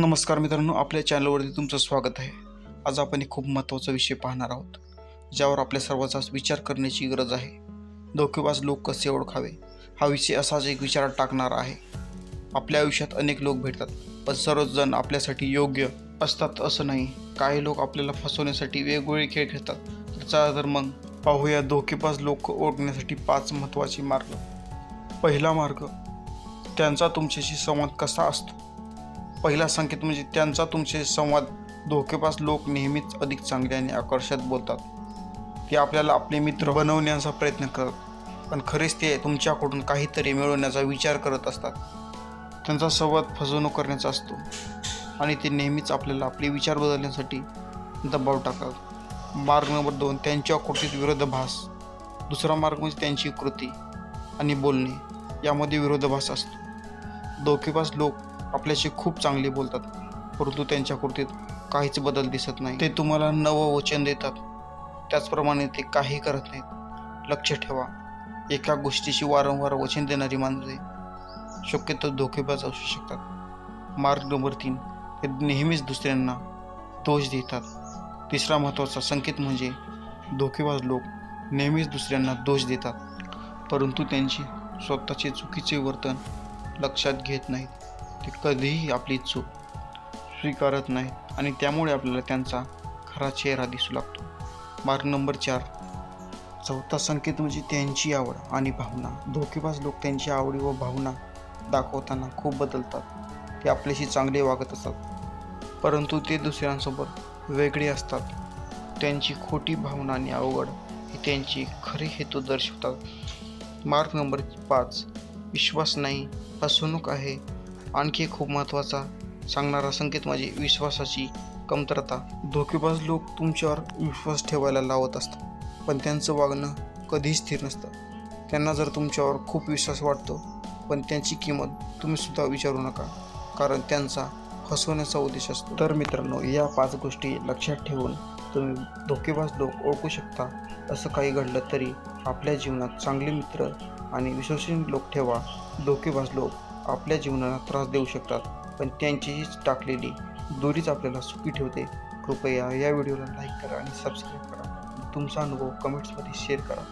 नमस्कार मित्रांनो आपल्या चॅनलवरती तुमचं स्वागत आहे. आज आपण एक खूप महत्त्वाचा विषय पाहणार आहोत ज्यावर आपल्या सर्वांचा विचार करण्याची गरज आहे. धोकेबाज लोक कसे ओळखावे? हा विषय असाच एक विचारात टाकणारा आहे. आपल्या आयुष्यात अनेक लोक भेटतात पण सर्वच जण आपल्यासाठी योग्य असतात असं नाही. काही लोक आपल्याला फसवण्यासाठी वेगवेगळे खेळ खेळतात. तर चला तर मग पाहूया धोकेबाज लोक ओळखण्यासाठी पाच महत्त्वाचे मार्ग. पहिला मार्ग त्यांचा तुमच्याशी संवाद कसा असतो? पहिला संकेत म्हणजे त्यांचा तुमचे संवाद धोकेपास लोक नेहमीच अधिक चांगले आणि आकर्षक बोलतात. ते आपल्याला आपले मित्र बनवण्याचा प्रयत्न करतात पण खरेच ते तुमच्याकडून काहीतरी मिळवण्याचा विचार करत असतात. त्यांचा संवाद फसवणूक करण्याचा असतो आणि ते नेहमीच आपल्याला आपले विचार बदलण्यासाठी दबाव टाकतात. मार्ग नंबर दोन त्यांच्या कृतीत विरोधाभास. दुसरा मार्ग म्हणजे त्यांची कृती आणि बोलणे यामध्ये विरोधाभास असतो. धोकेबाज लोक आपल्याशी खूप चांगले बोलतात. परंतु त्यांच्या कृतीत काहीच बदल दिसत नाही. ते तुम्हाला नवं वचन देतात. त्याचप्रमाणे ते काही करत नाहीत. लक्ष ठेवा. एका गोष्टीशी वारंवार वचन देणारी माणसे शक्यतो धोकेबाज असू शकतात. मार्ग नंबर तीन ते नेहमीच दुसऱ्यांना दोष देतात. तिसरा महत्त्वाचा संकेत म्हणजे धोकेबाज लोक नेहमीच दुसऱ्यांना दोष देतात. परंतु त्यांची स्वतःचे चुकीचे वर्तन लक्षात घेत नाहीत. ते कधीही आपली चूक स्वीकारत नाहीत आणि त्यामुळे आपल्याला त्यांचा खरा चेहरा दिसू लागतो. मार्ग नंबर चार. चौथा संकेत म्हणजे त्यांची आवड आणि भावना. धोकेबाज लोक त्यांची आवडी व भावना दाखवताना खूप बदलतात. ते आपल्याशी चांगले वागत असतात. परंतु ते दुसऱ्यांसोबत वेगळे असतात. त्यांची खोटी भावना आणि आवड हे त्यांची खरे हेतू दर्शवतात. मार्ग नंबर पाच. विश्वास नाही फसवणूक आहे. आणखी खूप महत्त्वाचा सांगणारा संकेत म्हणजे विश्वासाची कमतरता. धोकेबाज लोक तुमच्यावर विश्वास ठेवायला लावत असतात पण त्यांचं वागणं कधीच स्थिर नसतं. त्यांना जर तुमच्यावर खूप विश्वास वाटतो पण त्यांची किंमत तुम्ही सुद्धा विचारू नका कारण त्यांचा फसवण्याचा उद्देश असतो. तर मित्रांनो या पाच गोष्टी लक्षात ठेवून तुम्ही धोकेबाज लोक ओळखू शकता. असं काही घडलं तरी आपल्या जीवनात चांगले मित्र आणि विश्वसनीय लोक ठेवा. धोकेबाज लोक आपल्या जीवनाला त्रास देऊ शकतात पण त्यांचीहीच टाकलेली दोरीच आपल्याला सुखी ठेवते. कृपया या व्हिडिओला लाईक करा आणि सबस्क्राईब करा. तुमचा अनुभव कमेंट्समध्ये शेअर करा.